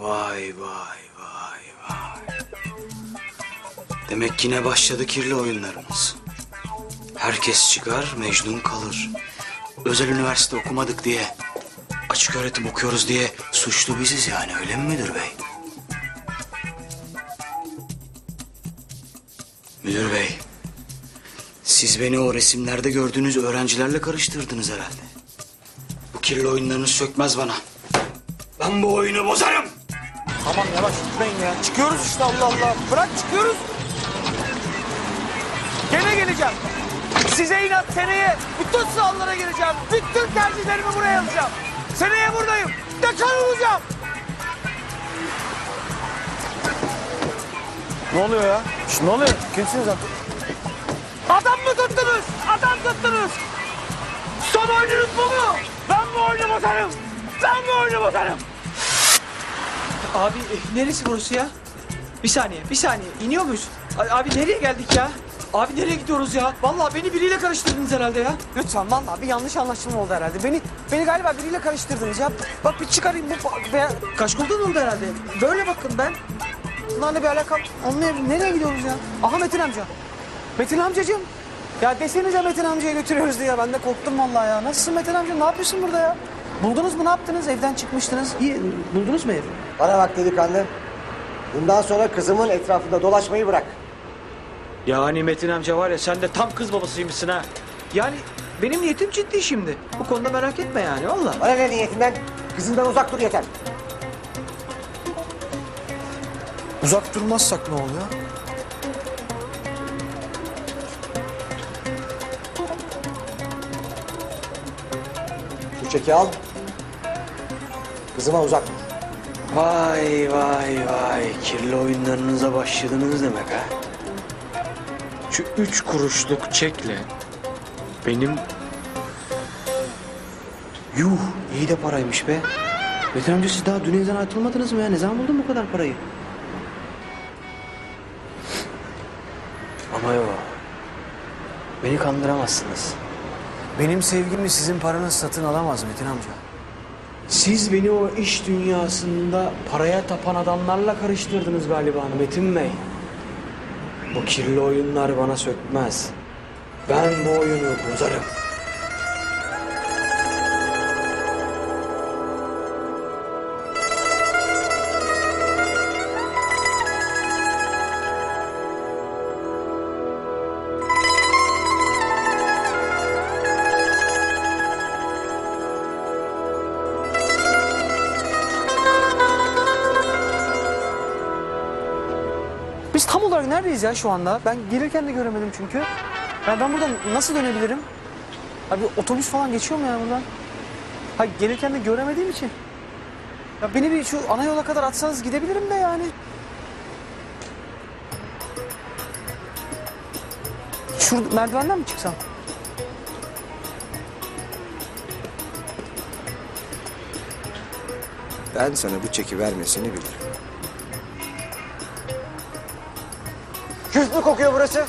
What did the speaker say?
Vay vay vay vay. Demek yine başladı kirli oyunlarımız. Herkes çıkar, Mecnun kalır. Özel üniversite okumadık diye, açık öğretim okuyoruz diye suçlu biziz yani öyle mi müdür bey? Müdür bey, siz beni o resimlerde gördüğünüz öğrencilerle karıştırdınız herhalde. Bu kirli oyunlarınız sökmez bana. Ben bu oyunu bozarım. Aman yavaş gitmeyin ya. Çıkıyoruz işte Allah Allah. Bırak çıkıyoruz. Gene geleceğim. Size inat seneye bütün sahalara gireceğim. Bütün tercihlerimi buraya yazacağım. Seneye buradayım. Dekan olacağım. Ne oluyor ya? Şş, ne oluyor? Kimsiniz abi? Adam mı tuttunuz? Adam tuttunuz. Son oyununuz bu mu? Ben bu oyunu bozarım. Ben bu oyunu bozarım. Abi e, neresi burası ya? Bir saniye, bir saniye. İniyor muyuz? Abi nereye geldik ya? Abi nereye gidiyoruz ya? Vallahi beni biriyle karıştırdınız herhalde ya. Lütfen vallahi bir yanlış anlaşılma oldu herhalde. Beni beni galiba biriyle karıştırdınız ya. Bak bir çıkarayım bu be, Kaşkoldan oldu herhalde. Böyle bakın ben. bunlarla bir alakam olmayabilir. Nereye gidiyoruz ya? Aha Metin amca. Metin amcacığım. Ya desenize Metin amcaya götürüyoruz diye. Ben de korktum vallahi ya. Nasılsın Metin amca? Ne yapıyorsun burada ya? Buldunuz mu ne yaptınız? Evden çıkmıştınız. İyi buldunuz mu evi? Bana bak delikanlı. Bundan sonra kızımın etrafında dolaşmayı bırak. Yani Metin amca var ya sen de tam kız babasıymışsın ha. Yani benim niyetim ciddi şimdi. Bu konuda merak etme yani valla. Bana ne niyetinden? Kızından uzak dur yeter. Uzak durmazsak ne oluyor? Şu çeki al. Kızıma uzak dur. Vay vay vay kirli oyunlarınıza başladınız demek ha. Şu üç kuruşluk çekle benim... Yuh iyi de paraymış be. Metin amca siz daha dün evden atılmadınız mı ya? Ne zaman buldun bu kadar parayı? Ama yok. Beni kandıramazsınız. Benim sevgimi sizin paranız satın alamaz Metin amca. Siz beni o iş dünyasında paraya tapan adamlarla karıştırdınız galiba Metin Bey. Bu kirli oyunlar bana sökmez. Ben bu oyunu bozarım. Biz tam olarak neredeyiz ya şu anda? Ben gelirken de göremedim çünkü. Ya ben buradan nasıl dönebilirim? Abi otobüs falan geçiyor mu ya buradan? Ha gelirken de göremediğim için. Ya beni bir şu ana yola kadar atsanız gidebilirim de yani. Şurada merdivenden mi çıksam? Ben sana bu çeki vermesini bilirim. Küf mü kokuyor burası?